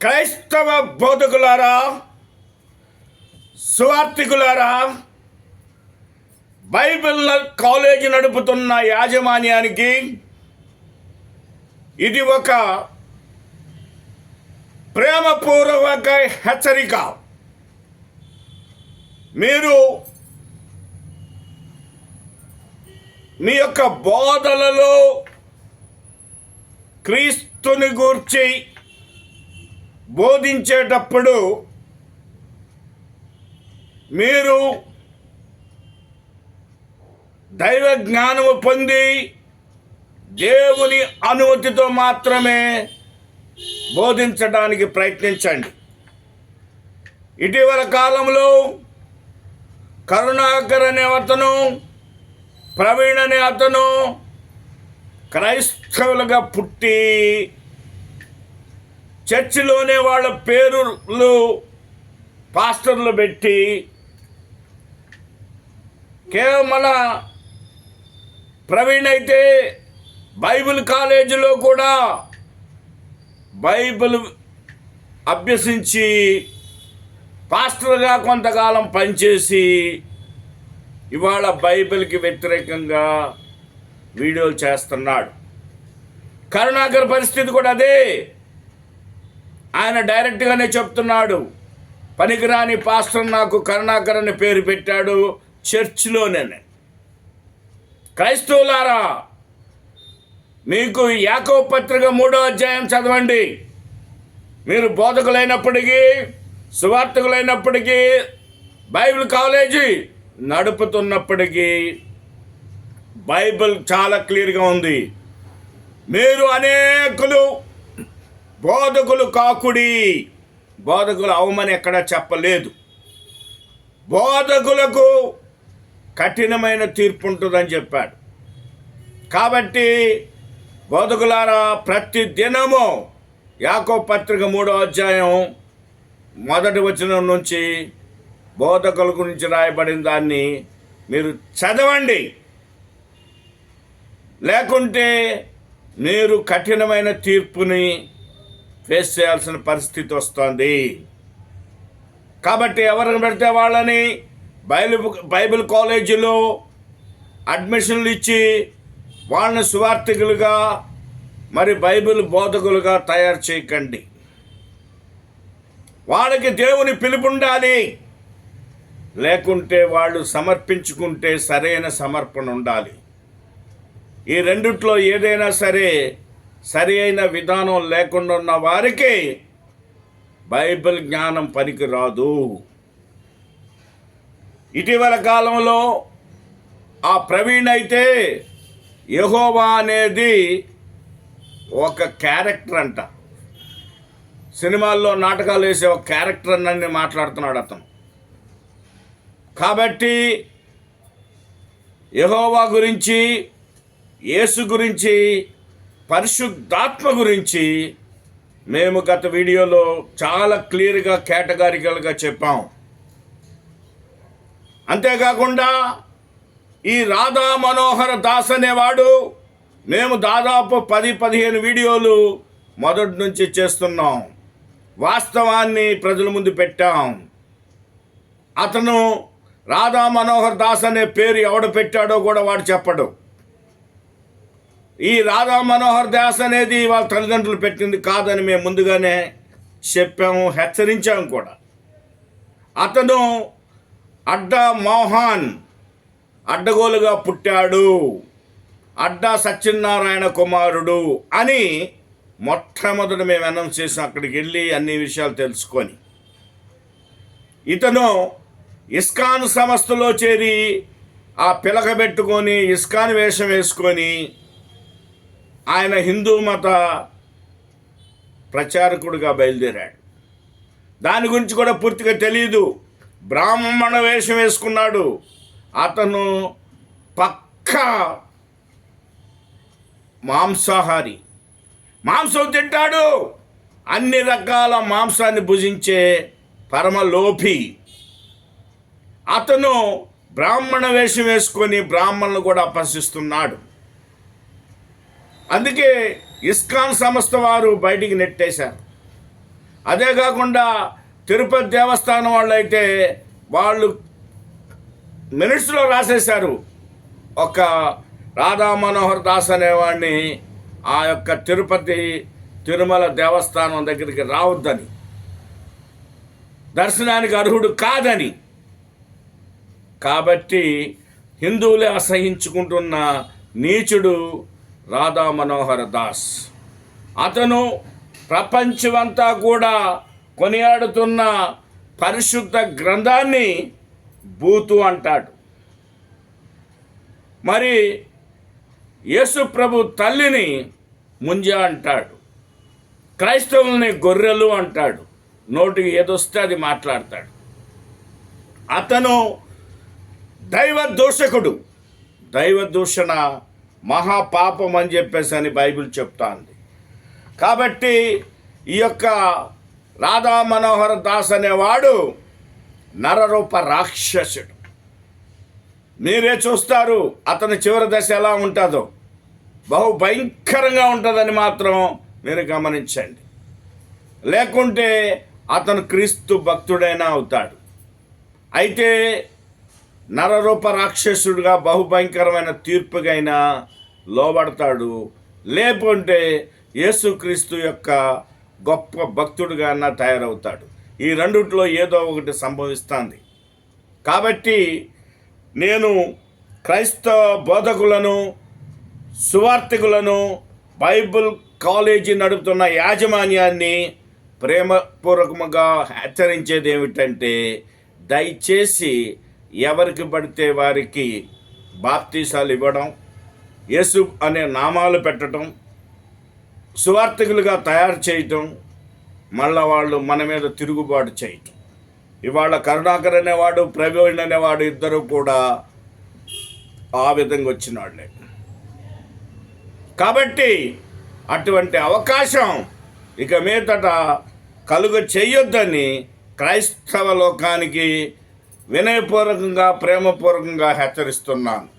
క్రైస్తవ బోధకులారా సువార్థికులారా Bible college నడుపుతున్న యాజమాన్యానికి ఇది ఒక ప్రేమపూర్వక హెచ్చరిక. మీరు మీ యొక్క బోధలలో క్రీస్తుని గూర్చి బోధించేటప్పుడు మీరు దైవ జ్ఞానము పొంది దేవుని అనుమతితో మాత్రమే బోధించడానికి ప్రయత్నించండి. ఇటీవల కాలంలో కరుణాకర్ అనే అతను ప్రవీణ్ అనే అతను క్రైస్తవులుగా పుట్టి చర్చిలోనే వాళ్ళ పేరులు పాస్టర్లు పెట్టి కేవలం మన ప్రవీణ్ అయితే బైబిల్ కాలేజీలో కూడా బైబిల్ అభ్యసించి పాస్టర్గా కొంతకాలం పనిచేసి ఇవాళ బైబిల్కి వ్యతిరేకంగా వీడియోలు చేస్తున్నాడు. కరుణాకర్ పరిస్థితి కూడా అదే. ఆయన డైరెక్ట్గానే చెప్తున్నాడు. పనికిరాని పాస్టర్ నాకు కరుణాకర్ అని పేరు పెట్టాడు చర్చిలోనే క్రైస్తవులారా మీకు యాకవ పత్రిక మూడో అధ్యాయం చదవండి. మీరు బోధకులైనప్పటికీ సువార్థకులైనప్పటికీ బైబిల్ కాలేజీ నడుపుతున్నప్పటికీ బైబిల్ చాలా క్లియర్గా ఉంది. మీరు అనేకులు బోధకులు కాకుడి. బోధకులు అవమని ఎక్కడా చెప్పలేదు. బోధకులకు కఠినమైన తీర్పు ఉంటుందని చెప్పాడు. కాబట్టి బోధకులారా ప్రతి దినము యాకో పత్రిక మూడో అధ్యాయం మొదటి వచనం నుంచి బోధకుల గురించి రాయబడిన దాన్ని మీరు చదవండి. లేకుంటే మీరు కఠినమైన తీర్పుని ఫేస్ చేయాల్సిన పరిస్థితి వస్తుంది. కాబట్టి ఎవరిని పెడితే వాళ్ళని బైబిల్ బైబిల్ కాలేజీలో అడ్మిషన్లు ఇచ్చి వాళ్ళని సువార్థికులుగా మరి బైబిల్ బోధకులుగా తయారు చేయకండి. వాళ్ళకి దేవుని పిలుపు ఉండాలి. లేకుంటే వాళ్ళు సమర్పించుకుంటే సరైన సమర్పణ ఉండాలి. ఈ రెండిట్లో ఏదైనా సరే సరి అయిన విధానం లేకుండా ఉన్న వారికి బైబిల్ జ్ఞానం పనికి రాదు ఇటీవల కాలంలో ఆ ప్రవీణ్ అయితే యహోవా అనేది ఒక క్యారెక్టర్ అంట. సినిమాల్లో నాటకాలు వేసే ఒక క్యారెక్టర్ అని మాట్లాడుతున్నాడు అతను. కాబట్టి యహోవా గురించి యేసు గురించి పరిశుద్ధాత్మ గురించి మేము గత వీడియోలో చాలా క్లియర్గా కేటగారికల్గా చెప్పాం. అంతేకాకుండా ఈ రాధా మనోహర దాస్ అనేవాడు మేము దాదాపు పది పదిహేను వీడియోలు మొదటి నుంచి చేస్తున్నాం. వాస్తవాన్ని ప్రజల ముందు పెట్టాం. అతను రాధా మనోహర్ దాస్ అనే పేరు ఎవడు పెట్టాడో కూడా వాడు చెప్పడు. ఈ రాధా మనోహర్ దాస్ అనేది వాళ్ళ తల్లిదండ్రులు పెట్టింది కాదని మేము ముందుగానే చెప్పాము హెచ్చరించాము కూడా. అతను అడ్డ మోహన్ అడ్డగోలుగా పుట్టాడు. అడ్డా సత్యనారాయణ కుమారుడు అని మొట్టమొదట మేము అనౌన్స్ చేసాం అక్కడికి వెళ్ళి అన్ని విషయాలు తెలుసుకొని. ఇతను ఇస్కాన్ సంస్థలో చేరి ఆ పిలకబెట్టుకొని ఇస్కాన్ వేషం వేసుకొని ఆయన హిందూ మత ప్రచారకుడిగా బయలుదేరాడు. దాని గురించి కూడా పూర్తిగా తెలియదు బ్రాహ్మణ వేషం వేసుకున్నాడు. అతను పక్క మాంసాహారి. మాంసం తింటాడు. అన్ని రకాల మాంసాన్ని భుజించే పరమలోభి. అతను బ్రాహ్మణ వేషం వేసుకొని బ్రాహ్మణులు కూడా అపహసిస్తున్నాడు అందుకే ఇస్కాన్ సంస్థ వారు బయటికి నెట్టేశారు. అదే కాకుండా తిరుపతి దేవస్థానం వాళ్ళు అయితే వాళ్ళు మినిట్స్లో రాసేశారు. ఒక రాధా మనోహర్ దాస్ అనేవాడిని ఆ యొక్క తిరుపతి తిరుమల దేవస్థానం దగ్గరికి రావద్దని. దర్శనానికి అర్హుడు కాదని. కాబట్టి హిందువులే అసహించుకుంటున్న నీచుడు రాధా మనోహర్ దాస్. అతను ప్రపంచమంతా కూడా కొనియాడుతున్న పరిశుద్ధ గ్రంథాన్ని బూతు అంటాడు. మరి యేసు ప్రభు తల్లిని ముంజ అంటాడు. క్రైస్తవుల్ని గొర్రెలు అంటాడు. నోటికి ఏదొస్తే అది మాట్లాడతాడు. అతను దైవ దూషకుడు. దైవ దూషణ మహాపాపం అని చెప్పేసి అని బైబిల్ చెప్తాంది. కాబట్టి ఈ యొక్క రాధా మనోహర్ దాస్ అనేవాడు నరరూప రాక్షసుడు. మీరే చూస్తారు అతని చివరి దశ ఎలా ఉంటుందో. బహు భయంకరంగా ఉంటుందని మాత్రం మీరు గమనించండి. లేకుంటే అతను క్రీస్తు భక్తుడైనా అవుతాడు. అయితే నరరూప రాక్షసుడిగా బహుభయంకరమైన తీర్పుగైనా లోబడతాడు. లేకుంటే యేసుక్రీస్తు యొక్క గొప్ప భక్తుడిగా తయారవుతాడు. ఈ రెండిట్లో ఏదో ఒకటి సంభవిస్తుంది. కాబట్టి నేను క్రైస్తవ బోధకులను సువార్థికులను బైబిల్ కాలేజీ నడుపుతున్న యాజమాన్యాన్ని ప్రేమపూర్వకంగా హెచ్చరించేది ఏమిటంటే దయచేసి ఎవరికి పడితే వారికి బాప్తీసాలు ఇవ్వడం యేసు అనే నామాలు పెట్టడం సువార్థికులుగా తయారు చేయటం మళ్ళా వాళ్ళు మన మీద తిరుగుబాటు చేయటం. ఇవాళ కరుణాకర్ అనేవాడు ప్రవీణ్ అనేవాడు ఇద్దరు కూడా ఆ విధంగా వచ్చిన వాళ్ళే కాబట్టి అటువంటి అవకాశం ఇక మీదట కలుగ చేయొద్దని క్రైస్తవ లోకానికి వినయపూర్వకంగా ప్రేమపూర్వకంగా హెచ్చరిస్తున్నాను.